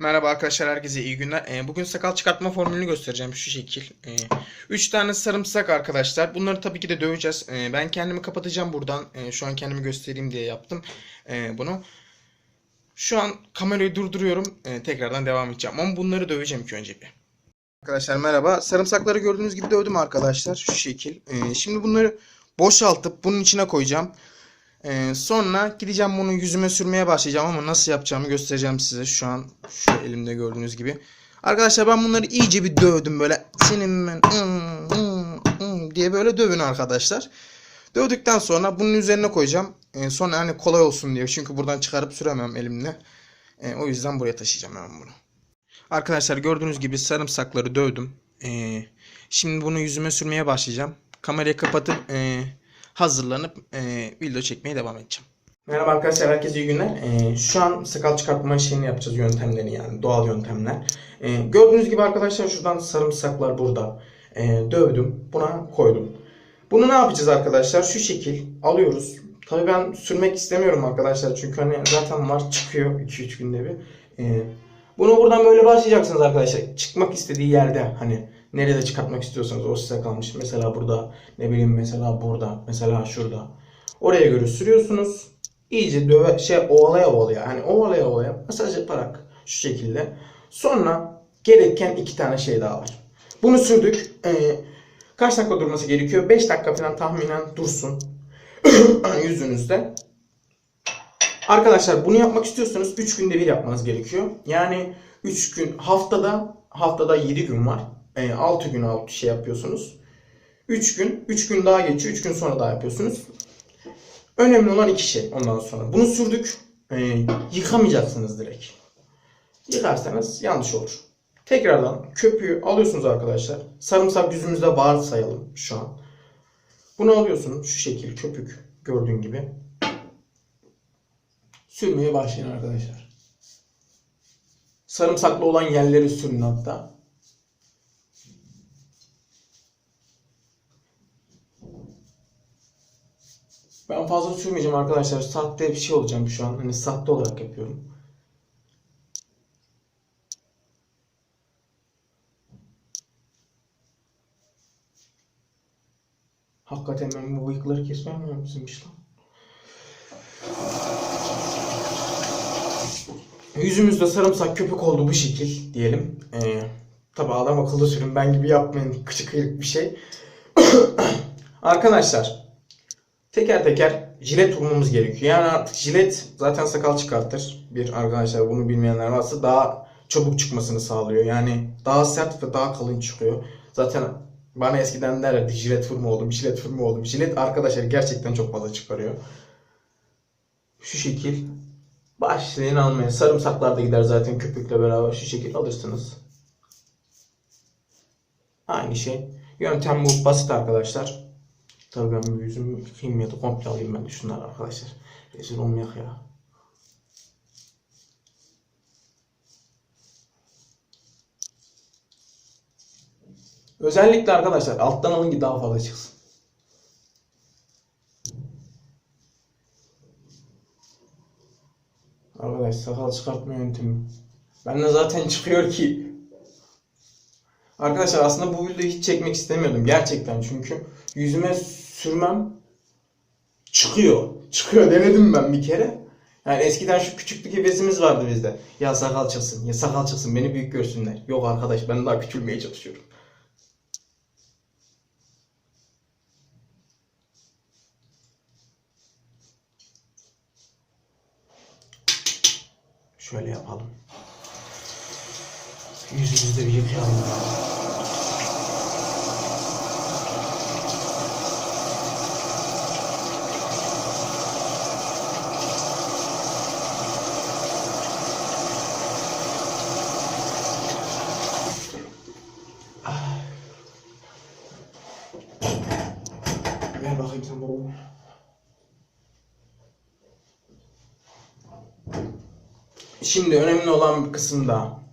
Merhaba arkadaşlar herkese iyi günler. Ee, bugün sakal çıkartma formülünü göstereceğim şu şekil. 3 tane sarımsak arkadaşlar. Bunları tabii ki de döveceğiz. Ee, ben kendimi kapatacağım buradan. Ee, şu an kendimi göstereyim diye yaptım ee, bunu. Şu an kamerayı durduruyorum. Ee, tekrardan devam edeceğim. Ama bunları döveceğim ilk önce bir. Arkadaşlar merhaba. Sarımsakları gördüğünüz gibi dövdüm arkadaşlar. Şu şekil. Ee, şimdi bunları boşaltıp bunun içine koyacağım. Ee, sonra gideceğim bunu yüzüme sürmeye başlayacağım ama nasıl yapacağımı göstereceğim size şu an şu elimde gördüğünüz gibi. Arkadaşlar ben bunları iyice bir dövdüm böyle senin ben ım, ım, ım diye böyle dövün arkadaşlar. Dövdükten sonra bunun üzerine koyacağım. Ee, sonra hani kolay olsun diye çünkü buradan çıkarıp süremem elimle. Ee, o yüzden buraya taşıyacağım hemen bunu. Arkadaşlar gördüğünüz gibi sarımsakları dövdüm. Ee, şimdi bunu yüzüme sürmeye başlayacağım. Kamerayı kapatıp e, hazırlanıp e, video çekmeye devam edeceğim. Merhaba arkadaşlar, herkese iyi günler. E, şu an sakal çıkartma işini yapacağız, yöntemleri yani doğal yöntemler. E, gördüğünüz gibi arkadaşlar şuradan sarımsaklar burada. E, dövdüm, buna koydum. Bunu ne yapacağız arkadaşlar? Şu şekil alıyoruz. Tabii ben sürmek istemiyorum arkadaşlar çünkü hani zaten var çıkıyor 2-3 günde bir. E, bunu buradan böyle başlayacaksınız arkadaşlar. Çıkmak istediği yerde hani nerede çıkartmak istiyorsanız o size kalmış. Mesela burada ne bileyim mesela burada mesela şurada. Oraya göre sürüyorsunuz. İyice döve şey ovalaya ovalaya hani ovalaya ovalaya masaj yaparak şu şekilde. Sonra gereken iki tane şey daha var. Bunu sürdük. Ee, kaç dakika durması gerekiyor? 5 dakika falan tahminen dursun. yüzünüzde. Arkadaşlar bunu yapmak istiyorsanız 3 günde bir yapmanız gerekiyor. Yani 3 gün haftada haftada 7 gün var. E, 6 gün alt şey yapıyorsunuz. 3 gün, 3 gün daha geçiyor, 3 gün sonra daha yapıyorsunuz. Önemli olan iki şey ondan sonra. Bunu sürdük. E, yıkamayacaksınız direkt. Yıkarsanız yanlış olur. Tekrardan köpüğü alıyorsunuz arkadaşlar. Sarımsak yüzümüzde var sayalım şu an. Bunu alıyorsunuz şu şekil köpük gördüğün gibi. Sürmeye başlayın arkadaşlar. Sarımsaklı olan yerleri sürün hatta. Ben fazla sürmeyeceğim arkadaşlar. Sahte bir şey olacağım şu an. Hani sahte olarak yapıyorum. Hakikaten ben bu bıyıkları kesmem lazımmış lan. Yüzümüzde sarımsak köpük oldu bu şekil diyelim. Ee, tabi adam akıllı sürün ben gibi yapmayın kıçı kıyık bir şey. Arkadaşlar teker teker jilet vurmamız gerekiyor. Yani artık jilet zaten sakal çıkartır. Bir arkadaşlar bunu bilmeyenler varsa daha çabuk çıkmasını sağlıyor. Yani daha sert ve daha kalın çıkıyor. Zaten bana eskiden derlerdi jilet vurma oldum, jilet vurma oldum. Jilet arkadaşlar gerçekten çok fazla çıkarıyor. Şu şekil başlayın almaya. Sarımsaklar da gider zaten köpükle beraber şu şekil alırsınız. Aynı şey. Yöntem bu basit arkadaşlar. Tabii ben ya da komple alayım ben de şunları arkadaşlar. Rezil olmayak ya. Özellikle arkadaşlar alttan alın ki daha fazla çıksın. Arkadaş sakal çıkartma yöntemi. Bende zaten çıkıyor ki. Arkadaşlar aslında bu videoyu hiç çekmek istemiyordum gerçekten çünkü yüzüme sürmem çıkıyor. Çıkıyor denedim ben bir kere. Yani eskiden şu küçüklük hevesimiz vardı bizde. Ya sakal çıksın, ya sakal çıksın beni büyük görsünler. Yok arkadaş ben daha küçülmeye çalışıyorum. Şöyle yapalım. Yüzümüzde bir yıkayalım. Ver bakayım sen bana. Şimdi önemli olan bir kısım daha.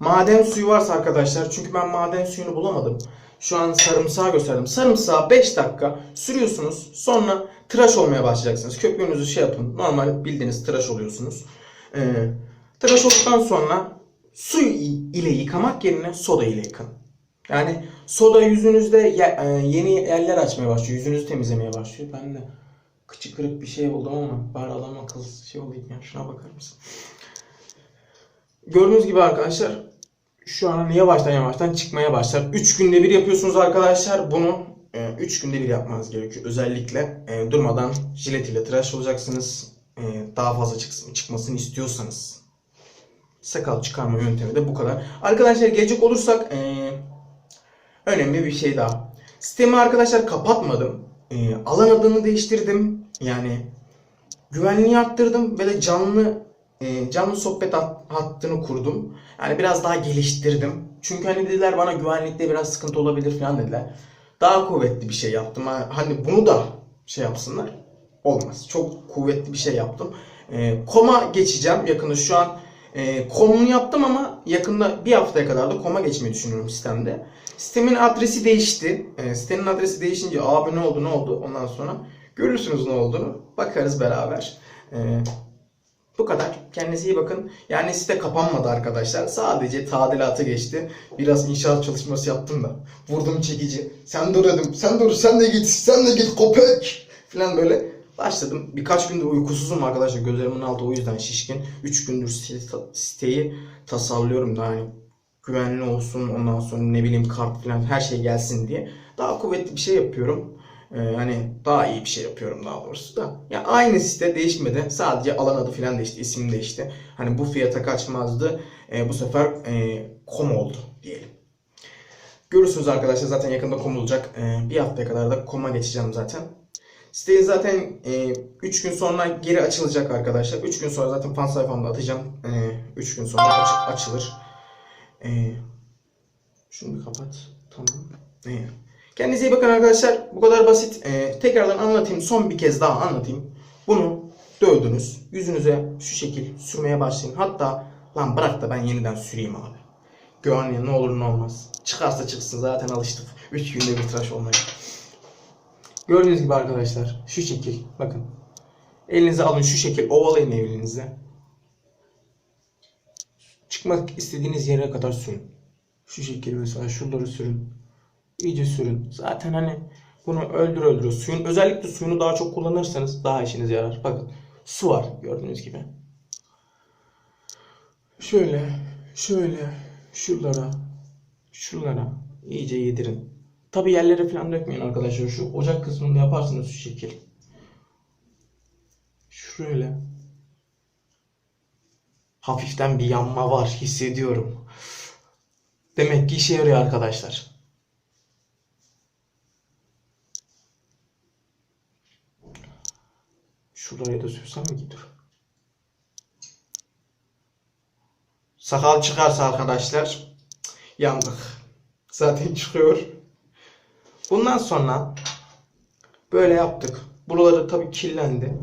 Maden suyu varsa arkadaşlar çünkü ben maden suyunu bulamadım. Şu an sarımsağı gösterdim. Sarımsağı 5 dakika sürüyorsunuz. Sonra tıraş olmaya başlayacaksınız. Köpüğünüzü şey yapın. Normal bildiğiniz tıraş oluyorsunuz. Ee, Tıraş olduktan sonra su ile yıkamak yerine soda ile yıkın. Yani soda yüzünüzde e, yeni yerler açmaya başlıyor. Yüzünüzü temizlemeye başlıyor. Ben de kıçı kırık bir şey buldum ama bari adam akıllı şey olayım ya. Şuna bakar mısın? Gördüğünüz gibi arkadaşlar şu an yavaştan yavaştan çıkmaya başlar. 3 günde bir yapıyorsunuz arkadaşlar. Bunu 3 günde bir yapmanız gerekiyor. Özellikle e, durmadan jilet ile tıraş olacaksınız. E, daha fazla çıksın, çıkmasını istiyorsanız. Sakal çıkarma yöntemi de bu kadar. Arkadaşlar gelecek olursak e, önemli bir şey daha. Sistemi arkadaşlar kapatmadım. E, alan adını değiştirdim. Yani güvenliği arttırdım ve de canlı e, canlı sohbet hat- hattını kurdum. Yani biraz daha geliştirdim. Çünkü hani dediler bana güvenlikte biraz sıkıntı olabilir falan dediler. Daha kuvvetli bir şey yaptım. Ha- Hani bunu da şey yapsınlar. Olmaz. Çok kuvvetli bir şey yaptım. E, koma geçeceğim yakında şu an. E, komunu yaptım ama yakında bir haftaya kadar da koma geçmeyi düşünüyorum sistemde. Sistemin adresi değişti. E, sitenin adresi değişince abi ne oldu ne oldu ondan sonra görürsünüz ne olduğunu. Bakarız beraber. E, bu kadar. Kendinize iyi bakın. Yani site kapanmadı arkadaşlar. Sadece tadilatı geçti. Biraz inşaat çalışması yaptım da. Vurdum çekici. Sen dur dedim. Sen dur sen de git. Sen de git köpek. Falan böyle başladım. Birkaç gündür uykusuzum arkadaşlar. Gözlerimin altı o yüzden şişkin. 3 gündür site- siteyi tasarlıyorum da hani güvenli olsun ondan sonra ne bileyim kart falan her şey gelsin diye. Daha kuvvetli bir şey yapıyorum. Ee, hani daha iyi bir şey yapıyorum daha doğrusu da. Ya aynı site değişmedi. Sadece alan adı falan değişti, isim değişti. Hani bu fiyata kaçmazdı. Ee, bu sefer e, kom oldu diyelim. Görürsünüz arkadaşlar zaten yakında kom olacak. Ee, bir haftaya kadar da koma geçeceğim zaten. Siteyi zaten 3 gün sonra geri açılacak arkadaşlar. 3 gün sonra zaten fan sayfamda atacağım. 3 gün sonra aç- açılır. Ee, şunu bir kapat. Tamam. Ee, Kendinize iyi bakın arkadaşlar. Bu kadar basit. Ee, tekrardan anlatayım. Son bir kez daha anlatayım. Bunu dövdünüz. Yüzünüze şu şekil sürmeye başlayın. Hatta lan bırak da ben yeniden süreyim abi. Güvenliğe ne olur ne olmaz. Çıkarsa çıksın zaten alıştık. 3 günde bir tıraş olmaya. Gördüğünüz gibi arkadaşlar şu şekil bakın. Elinize alın şu şekil ovalayın elinizle. Çıkmak istediğiniz yere kadar sürün. Şu şekil mesela şuraları sürün. İyice sürün. Zaten hani bunu öldür öldürüyor. Suyun özellikle suyunu daha çok kullanırsanız daha işinize yarar. Bakın su var gördüğünüz gibi. Şöyle, şöyle, şuralara, şuralara iyice yedirin. Tabi yerlere falan dökmeyin arkadaşlar. Şu ocak kısmında yaparsınız şu şekil. Şöyle. Hafiften bir yanma var hissediyorum. Demek ki işe yarıyor arkadaşlar. Şuraya da sürsem mi gider? Sakal çıkarsa arkadaşlar yandık. Zaten çıkıyor. Bundan sonra böyle yaptık. Buraları tabii kirlendi.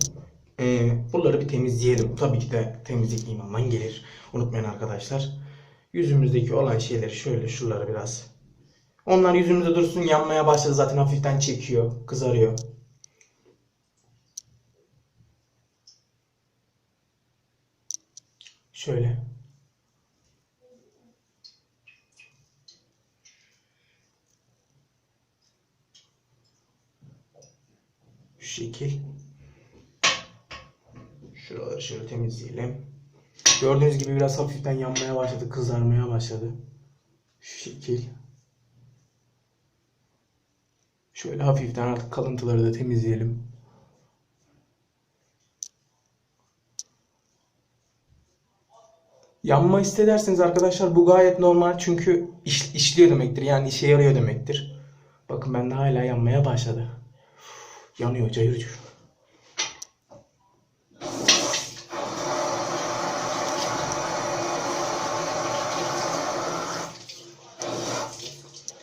Ee, buraları bir temizleyelim. Tabii ki de temizlik imandan gelir. Unutmayın arkadaşlar. Yüzümüzdeki olan şeyleri şöyle şuraları biraz. Onlar yüzümüzde dursun yanmaya başladı zaten hafiften çekiyor. Kızarıyor. Şöyle. Şu şekil. Şuraları şöyle temizleyelim. Gördüğünüz gibi biraz hafiften yanmaya başladı, kızarmaya başladı. Şu şekil. Şöyle hafiften artık kalıntıları da temizleyelim. Yanma hissederseniz arkadaşlar bu gayet normal çünkü iş- işliyor demektir. Yani işe yarıyor demektir. Bakın bende hala yanmaya başladı. Yanıyor cayır cayır.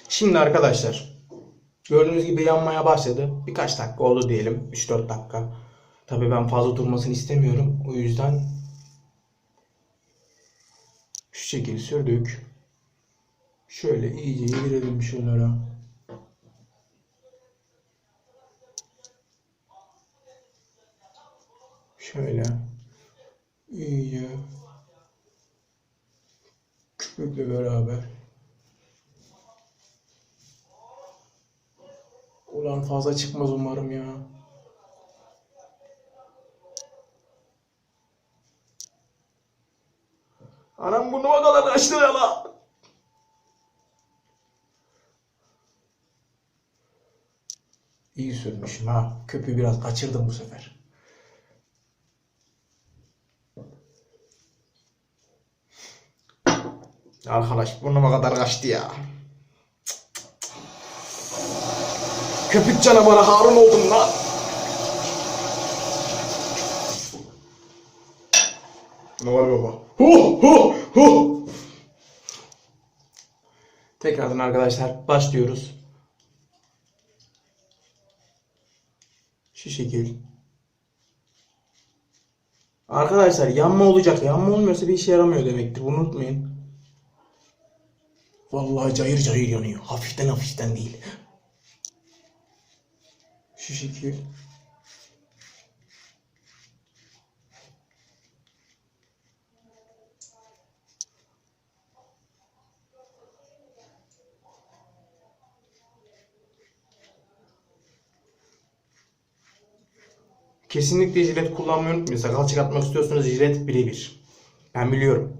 Şimdi arkadaşlar gördüğünüz gibi yanmaya başladı. Birkaç dakika oldu diyelim. 3-4 dakika. Tabii ben fazla durmasını istemiyorum. O yüzden şu şekil sürdük. Şöyle iyice yedirelim şunlara. Şöyle iyice Köpükle beraber. Ulan fazla çıkmaz umarım ya. Anam burnuma kadar kaçtı ya la. İyi sürmüşüm ha. Köpüğü biraz kaçırdım bu sefer. Arkadaş burnuma kadar kaçtı ya. Köpük canavarı Harun oldum lan. Var baba? Hu hu hu. Tekrardan arkadaşlar başlıyoruz. Şu şekil. Arkadaşlar yanma olacak. Yanma olmuyorsa bir işe yaramıyor demektir. Unutmayın. Vallahi cayır cayır yanıyor. Hafiften hafiften değil. Şu şekil. Kesinlikle jilet kullanmayı unutmayın. Sakal çıkartmak istiyorsanız jilet birebir. Ben biliyorum.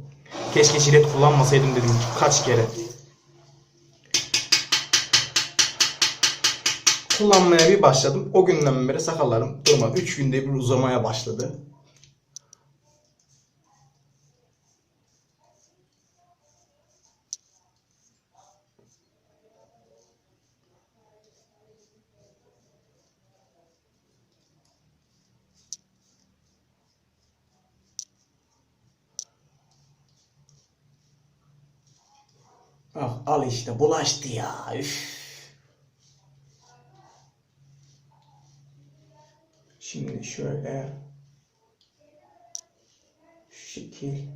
Keşke jilet kullanmasaydım dedim kaç kere. Kullanmaya bir başladım. O günden beri sakallarım durmadı. 3 günde bir uzamaya başladı. Ah, al işte bulaştı ya. Üf. Şimdi şöyle şu şekil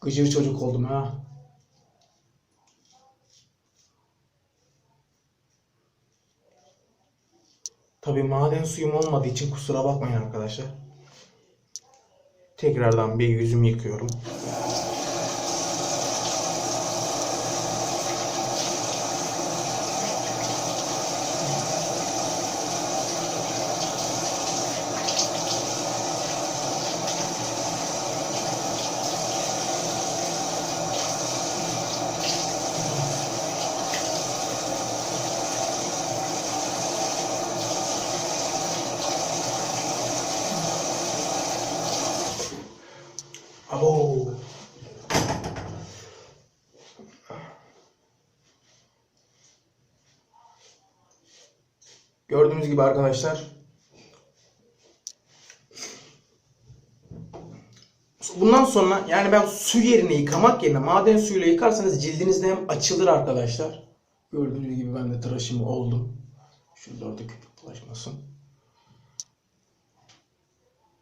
Gıcır çocuk oldum ha. Tabii maden suyum olmadığı için kusura bakmayın arkadaşlar. Tekrardan bir yüzümü yıkıyorum. Abo. Gördüğünüz gibi arkadaşlar Bundan sonra yani ben su yerine yıkamak yerine maden suyuyla yıkarsanız cildinizde hem açılır arkadaşlar. Gördüğünüz gibi ben de tıraşımı oldum. Şurada orada köpük bulaşmasın.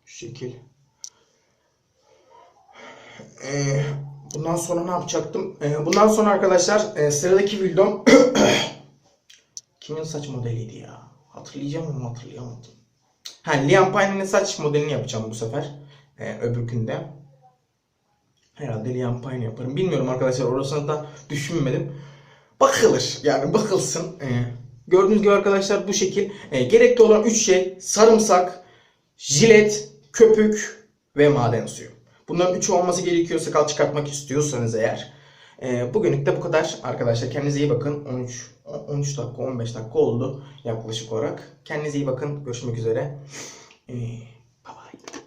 Şu şekil. Ee, bundan sonra ne yapacaktım? Ee, bundan sonra arkadaşlar e, sıradaki videom kimin saç modeliydi ya? Hatırlayacağım ama hatırlayamadım. Ha, Liam Payne'nin saç modelini yapacağım bu sefer. Ee, öbürkünde. Herhalde Liam Payne yaparım. Bilmiyorum arkadaşlar orasını da düşünmedim. Bakılır. Yani bakılsın. Ee, gördüğünüz gibi arkadaşlar bu şekil. Ee, gerekli olan 3 şey sarımsak, jilet, köpük ve maden suyu. Bunların üçü olması gerekiyor sakal çıkartmak istiyorsanız eğer. Ee, bugünlük de bu kadar arkadaşlar. Kendinize iyi bakın. 13 13 dakika 15 dakika oldu yaklaşık olarak. Kendinize iyi bakın. Görüşmek üzere. Ee, bye bye.